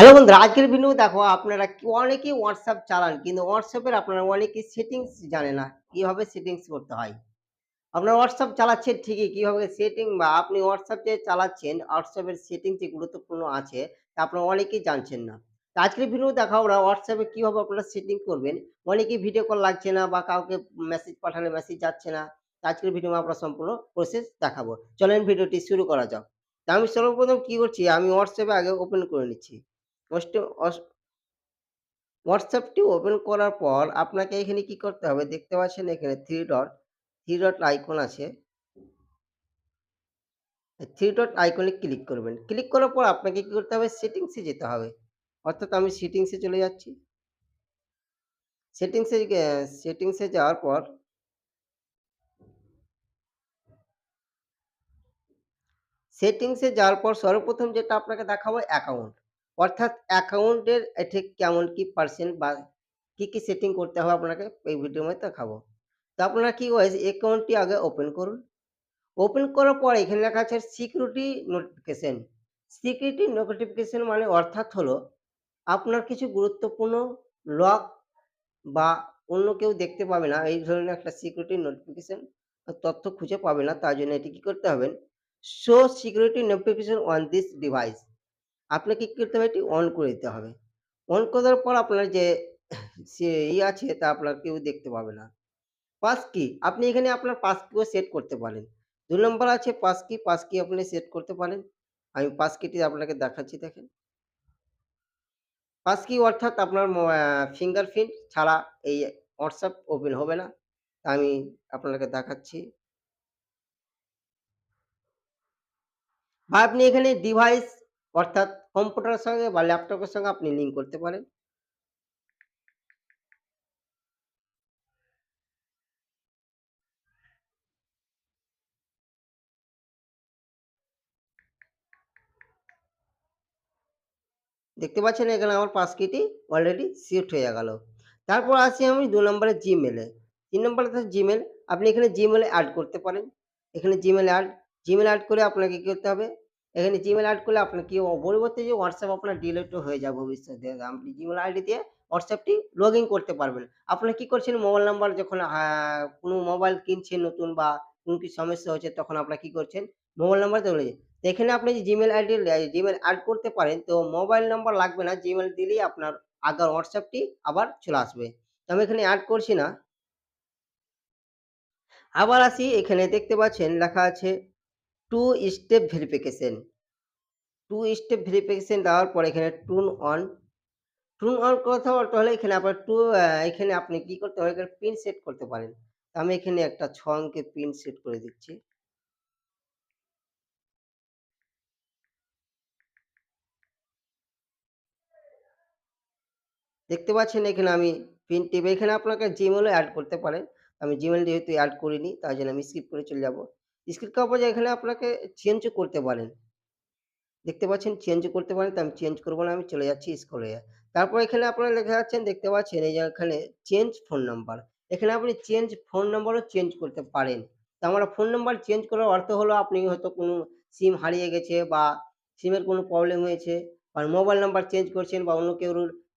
Hello বন্ধুরা, আজকের video দেখো আপনারা অনেকেই হোয়াটসঅ্যাপ চালান, কিন্তু হোয়াটসঅ্যাপের আপনারা অনেকেই সেটিংস জানে না, কীভাবে সেটিংস করতে হয়। আপনার হোয়াটসঅ্যাপ চালাচ্ছেন ঠিকই, কীভাবে সেটিং বা আপনি হোয়াটসঅ্যাপ যে চালাচ্ছেন হোয়াটসঅ্যাপের সেটিং যে গুরুত্বপূর্ণ আছে, তা আপনারা অনেকেই জানছেন না। আজকের ভিডিও দেখা আমরা হোয়াটসঅ্যাপে কীভাবে আপনারা সেটিং করবেন, অনেকেই ভিডিও কল লাগছে না বা কাউকে মেসেজ পাঠালে মেসেজ যাচ্ছে না। আজকের ভিডিও আমরা সম্পূর্ণ প্রসেস দেখাবো। চলেন ভিডিওটি শুরু করা যাক। আমি সর্বপ্রথম কি করছি, আমি হোয়াটসঅ্যাপে আগে ওপেন করে নিচ্ছি। হোয়াটসঅ্যাপটি ওপেন করার পর আপনাকে এখানে কি করতে হবে? দেখতে পাচ্ছেন এখানে three dot three dot icon আছে। থ্রি ডট আইকনে ক্লিক করবেন। ক্লিক করার পর আপনাকে কি করতে হবে? সেটিংসে যেতে হবে। অর্থাৎ আমি সেটিংসে চলে যাচ্ছি। সেটিংসে সেটিংসে যাওয়ার পর সেটিংসে যাওয়ার পর সর্বপ্রথম যেটা আপনাকে দেখাবো অ্যাকাউন্ট অর্থাৎ অ্যাকাউন্টের ঠিক কেমন কি পার্সেন্ট বা কি কি সেটিং করতে হবে আপনাকে এই ভিডিওর মধ্যে দেখাবো। তো আপনারা কি হয় অ্যাকাউন্টটি আগে ওপেন করুন। ওপেন করার পর এখানে লেখা আছে সিকিউরিটি নোটিফিকেশন সিকিউরিটি নোটিফিকেশন মানে অর্থাৎ হলো আপনার কিছু গুরুত্বপূর্ণ লক বা অন্য কেউ দেখতে পাবে না, এই ধরনের একটা সিকিউরিটি নোটিফিকেশন তথ্য খুঁজে পাবে না, তার জন্য এটি কি করতে হবে? Show security notification on this device আপনাকে কি করতে হবে? এটি অন করে দিতে হবে। অন করার পর আপনার যে সে ই আছে, তা আপনার কেউ দেখতে পাবে না। পাস কি? আপনি এখানে আপনার পাস কিও সেট করতে পারেন। দু নম্বর আছে পাস কি? পাস কি আপনি সেট করতে পারেন। আমি পাস কিটি আপনাকে দেখাচ্ছি, দেখেন। পাস কি অর্থাৎ আপনার ফিঙ্গারপ্রিন্ট ছাড়া এই হোয়াটসঅ্যাপ ওপেন হবে না। আমি আপনাকে দেখাচ্ছি। বা আপনি এখানে ডিভাইস অর্থাৎ কম্পিউটারের সঙ্গে বা ল্যাপটপের সঙ্গে আপনি লিঙ্ক করতে পারেন। দেখতে পাচ্ছেন এখানে আমার পাস কিটি অলরেডি শিফট হয়ে গেল। তারপর আসি আমি দু নম্বরে জিমেলে তিন নম্বরে জিমেল আপনি এখানে জিমেলে অ্যাড করতে পারেন। এখানে জিমেল অ্যাড জিমেল অ্যাড করে আপনাকে কী করতে হবে? এখানে জিমেল অ্যাড করলে আপনার কি পরিবর্তে যে হোয়াটসঅ্যাপ আপনার ডিলেটও হয়ে যাবে ভবিষ্যতে। আপনি জিমেল আইডি দিয়ে হোয়াটসঅ্যাপটি লগ ইন করতে পারবেন। আপনারা কি করছেন? মোবাইল নাম্বার যখন কোনো মোবাইল কিনছেন নতুন বা কোনো কিছু সমস্যা হচ্ছে, তখন আপনারা কি করছেন? মোবাইল নাম্বার চলে এখানে আপনি যে জিমেল আইডি জিমেল অ্যাড করতে পারেন, তো মোবাইল নাম্বার লাগবে না। জিমেল দিলেই আপনার আগের হোয়াটসঅ্যাপটি আবার চলে আসবে। তো আমি এখানে অ্যাড করছি না। আবার আসি। এখানে দেখতে পাচ্ছেন লেখা আছে two step verification two step verification দেওয়ার পর এখানে টুন অন টুন অন কথা বলতে হলে এখানে আপনার টু এখানে আপনি কি করতে হবে এখানে পিন সেট করতে পারেন। আমি এখানে একটা ছ অঙ্কের পিন সেট করে দিচ্ছি। দেখতে পাচ্ছেন এখানে আমি পিন টিপে এখানে আপনাকে জিমেলও অ্যাড করতে পারেন। আমি জিমেল যেহেতু অ্যাড করিনি তার জন্য আমি স্কিপ করে চলে যাব। করার পর এখানে আপনাকে চেঞ্জও করতে পারেন। দেখতে পাচ্ছেন চেঞ্জ করতে পারেন, তো আমি চেঞ্জ করব না, আমি চলে যাচ্ছি স্কুলে তারপর এখানে আপনারা লেখা যাচ্ছেন দেখতে পাচ্ছেন এই যে এখানে চেঞ্জ ফোন নাম্বার এখানে আপনি চেঞ্জ ফোন নাম্বারও চেঞ্জ করতে পারেন। তো আমরা ফোন নাম্বার চেঞ্জ করার অর্থ হলো আপনি হয়তো কোনো সিম হারিয়ে গেছে বা সিমের কোনো প্রবলেম হয়েছে আর মোবাইল নাম্বার চেঞ্জ করছেন বা অন্য কেউ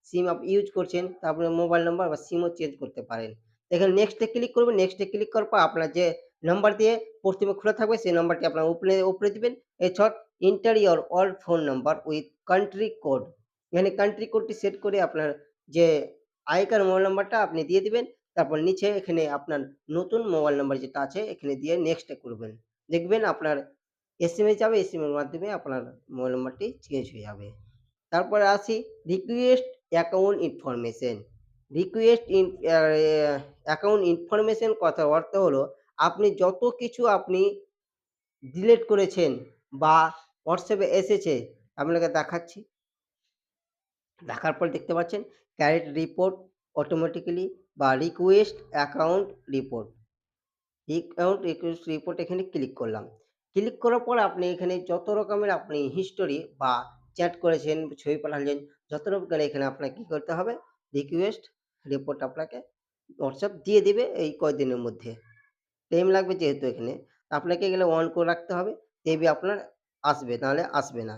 সিম ইউজ করছেন, তারপরে মোবাইল নাম্বার বা সিমও চেঞ্জ করতে পারেন। এখানে নেক্সটে ক্লিক করবেন নেক্সটে ক্লিক করার পর আপনার যে নাম্বার দিয়ে প্রথমে খোলা থাকবে, সেই নাম্বারটি আপনার উপরে উপরে দিবেন। এছাড়া enter your old phone number with country code এখানে কান্ট্রি কোডটি সেট করে আপনার যে আগেকার মোবাইল নাম্বারটা আপনি দিয়ে দিবেন, তারপর নিচে এখানে আপনার নতুন মোবাইল নাম্বার যেটা আছে, এখানে দিয়ে নেক্সটে করবেন। দেখবেন আপনার এস এম এস যাবে এস এম এর মাধ্যমে আপনার মোবাইল নাম্বারটি চেঞ্জ হয়ে যাবে। তারপরে আসি request account information request in account information কথা অর্থ হলো আপনি যত কিছু আপনি ডিলিট করেছেন বা হোয়াটসঅ্যাপে এসেছে, আপনাকে দেখাচ্ছি। দেখার পর দেখতে পাচ্ছেন ক্যারেট রিপোর্ট অটোমেটিক্যালি বা request account report account request report এখানে ক্লিক করলাম। ক্লিক করার পর আপনি এখানে যত রকমের আপনি হিস্টোরি বা চ্যাট করেছেন, ছবি পাঠালেন, যত রকমের এখানে আপনাকে কী করতে হবে? রিকোয়েস্ট রিপোর্ট আপনাকে হোয়াটসঅ্যাপ দিয়ে দেবে এই কয়দিনের মধ্যে। টাইম লাগবে যেহেতু এখানে। আপনাকে এগুলো অন করে রাখতে হবে। তেবি আপনার আসবে নাহলে আসবে না।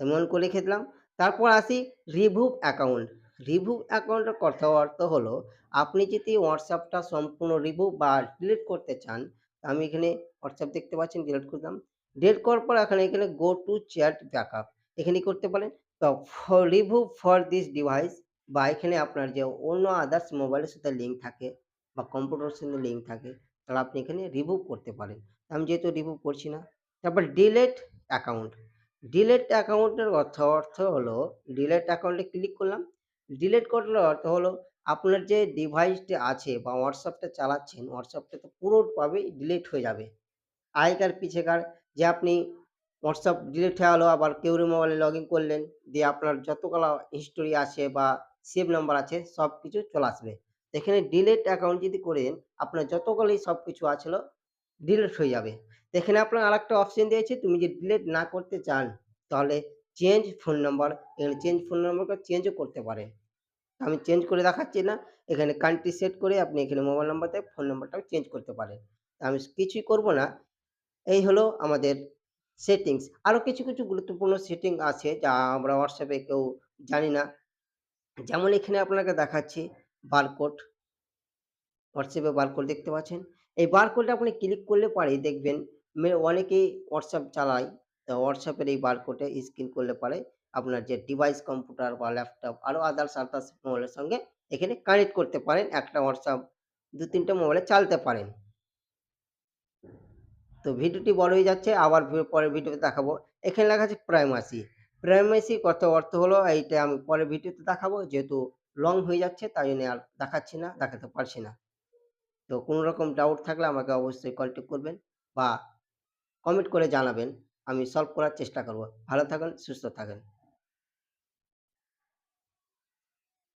আমি অন করে রেখে দিলাম। তারপর আসি রিমুভ অ্যাকাউন্ট। রিমুভ অ্যাকাউন্টের কথা অর্থ হলো আপনি যদি WhatsAppটা সম্পূর্ণ রিমুভ বা ডিলিট করতে চান, আমি এখানে WhatsApp দেখতে পাচ্ছেন ডিলিট করলাম। ডিলিট করার পর এখানে, এখানে গো টু চ্যাট ব্যাকআপ এখানে করতে পারেন। তো রিমুভ ফর দিস ডিভাইস বা এখানে আপনার যে অন্য আদার্স মোবাইলের সাথে লিঙ্ক থাকে বা কম্পিউটার সাথে লিঙ্ক থাকে তাহলে আপনি এখানে রিমুভ করতে পারেন। আমি যেহেতু রিমুভ করছি না। তারপর ডিলেট অ্যাকাউন্ট। ডিলেট অ্যাকাউন্টের অর্থ অর্থ হলো ডিলেট অ্যাকাউন্টে ক্লিক করলাম। ডিলেট করলে অর্থ হলো আপনার যে ডিভাইসটি আছে বা হোয়াটসঅ্যাপটা চালাচ্ছেন, হোয়াটসঅ্যাপটা তো পুরোভাবেই ডিলেট হয়ে যাবে। আগেকার পিছেকার যে আপনি হোয়াটসঅ্যাপ ডিলিট হয়ে গেল আবার কেউরে মোবাইলে লগইন করলেন, দিয়ে আপনার যতগুলা হিস্টোরি আছে বা সেভ নাম্বার আছে সব কিছু চলে আসবে। এখানে ডিলিট অ্যাকাউন্ট যদি করেন, আপনার যতগুলি সবকিছু আছিল ডিলিট হয়ে যাবে। এখানে আপনার আরেকটা অপশন দিয়েছে তুমি যদি ডিলিট না করতে চান, তাহলে চেঞ্জ ফোন নাম্বার এখানে চেঞ্জ ফোন নাম্বারটা চেঞ্জও করতে পারেন। আমি চেঞ্জ করে দেখাচ্ছি না। এখানে কান্ট্রি সেট করে আপনি এখানে মোবাইল নাম্বার দিয়ে ফোন নাম্বারটাও চেঞ্জ করতে পারেন। আমি কিছুই করব না। এই হলো আমাদের সেটিংস। আরও কিছু, কিছু গুরুত্বপূর্ণ সেটিং আছে যা আমরা হোয়াটসঅ্যাপে কেউ জানি না। যেমন এখানে আপনাকে দেখাচ্ছি বারকোড। হোয়াটসঅ্যাপে বারকোড দেখতে পাচ্ছেন। এই বারকোডটা আপনি ক্লিক করলে পরেই দেখবেন মে অনেকেই হোয়াটসঅ্যাপ চালায়। তো হোয়াটসঅ্যাপের এই বারকোডে স্ক্রিন করলে পরে আপনার যে ডিভাইস কম্পিউটার বা ল্যাপটপ আরও আদার্স, আদার্স মোবাইলের সঙ্গে এখানে কানেক্ট করতে পারেন। একটা হোয়াটসঅ্যাপ দু তিনটে মোবাইলে চালাতে পারেন। তো ভিডিওটি বড় হয়ে যাচ্ছে। আবার পরের ভিডিওতে দেখাবো। এখানে লেখা আছে প্রাইমাসি। প্রাইমাসি কথা অর্থ হলো এইটা আমি পরের ভিডিওতে দেখাবো। যেহেতু লং হয়ে যাচ্ছে তাই জন্য আর দেখাচ্ছি না, দেখাতে পারছি না। তো কোনো রকম ডাউট থাকলে আমাকে অবশ্যই কলটি করবেন বা কমেন্ট করে জানাবেন। আমি সলভ করার চেষ্টা করব। ভালো থাকুন, সুস্থ থাকুন।